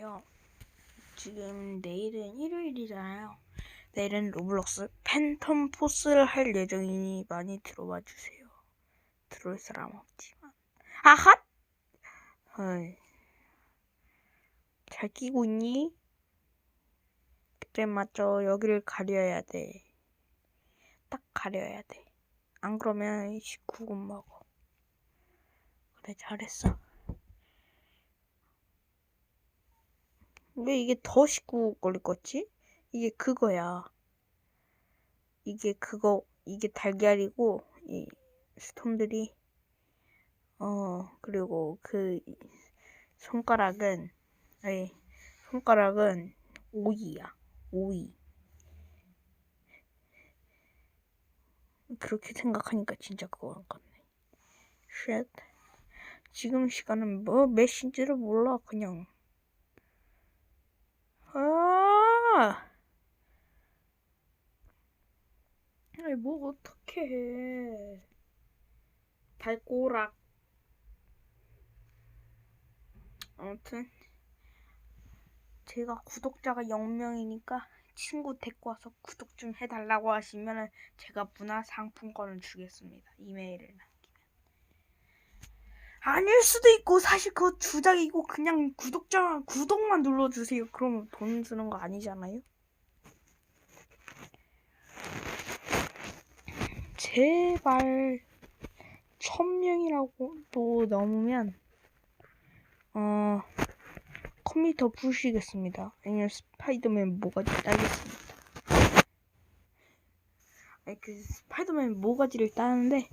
안녕하세요. 지금 내일은 일요일이잖아요. 내일은 로블록스 팬텀 포스를 할 예정이니 많이 들어봐 주세요. 들어올 사람 없지만. 아핫! 헐. 잘 끼고 있니? 그래 맞죠. 여기를 가려야 돼. 딱 가려야 돼. 안 그러면 19금 먹어. 그래 잘했어. 왜 이게 더 식구 걸릴 거지? 이게 그거야. 이게 그거, 이게 달걀이고, 이 스톰들이, 어, 그리고 그 손가락은, 아니, 손가락은 오이야. 오이. 그렇게 생각하니까 진짜 그거 같네. 쉣. 지금 시간은 뭐, 몇 시인지를 몰라, 그냥. 아! 아니, 뭐, 어떻게 해. 발꼬락. 아무튼, 제가 구독자가 0명이니까 친구 데리고 와서 구독 좀 해달라고 하시면 제가 문화 상품권을 주겠습니다. 이메일을 남기면. 아닐 수도 있고 사실 그거 주작이고 그냥 구독자 구독만 눌러주세요. 그러면 돈 쓰는 거 아니잖아요. 제발 천 명이라고 또 넘으면 어 컴퓨터 부시겠습니다. 아니면 스파이더맨 모가지 따겠습니다. 아니 그 스파이더맨 모가지를 따는데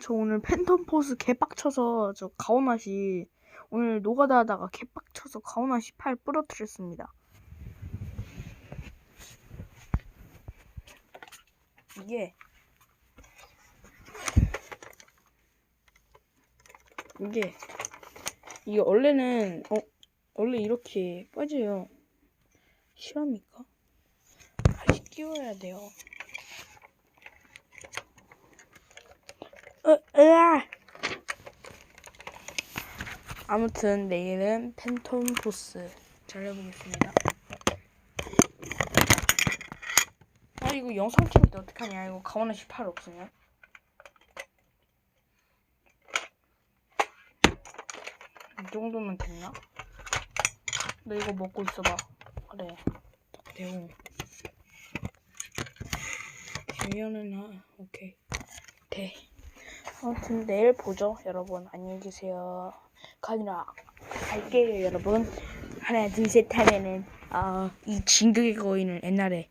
저 오늘 팬텀 포스 개빡쳐서 저 가오나시 오늘 노가다 하다가 개빡쳐서 가오나시 팔 부러뜨렸습니다. 이게 이게 이게 원래는 어 원래 이렇게 빠져요. 실합니까? 다시 끼워야 돼요. 으, 으아! 아무튼 내일은 팬텀 보스 잘 해보겠습니다. 아 이거 영상 찍을 때 어떡하냐 이거 가오나 18 없으면 이 정도면 됐나? 너 이거 먹고 있어봐. 그래. 딱 대웅 중요는 하 오케이. 돼. 아무튼 내일 보죠 여러분. 안녕히 계세요. 가느라 갈게요 여러분. 하나 둘 셋 하면은 아이 진격의 거인을 옛날에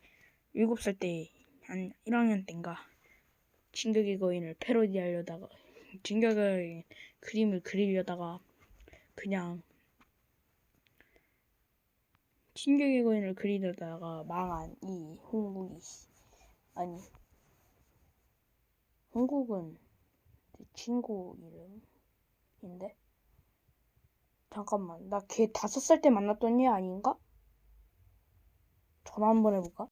일곱 살때 한 1학년 때인가? 진격의 거인을 패러디 하려다가 진격의 그림을 그리려다가 그냥 진격의 거인을 그리려다가 망한 이 홍국이 씨. 아니 홍국은 내 친구 이름인데 잠깐만 나 걔 다섯 살 때 만났던 얘 아닌가? 전화 한번 해볼까?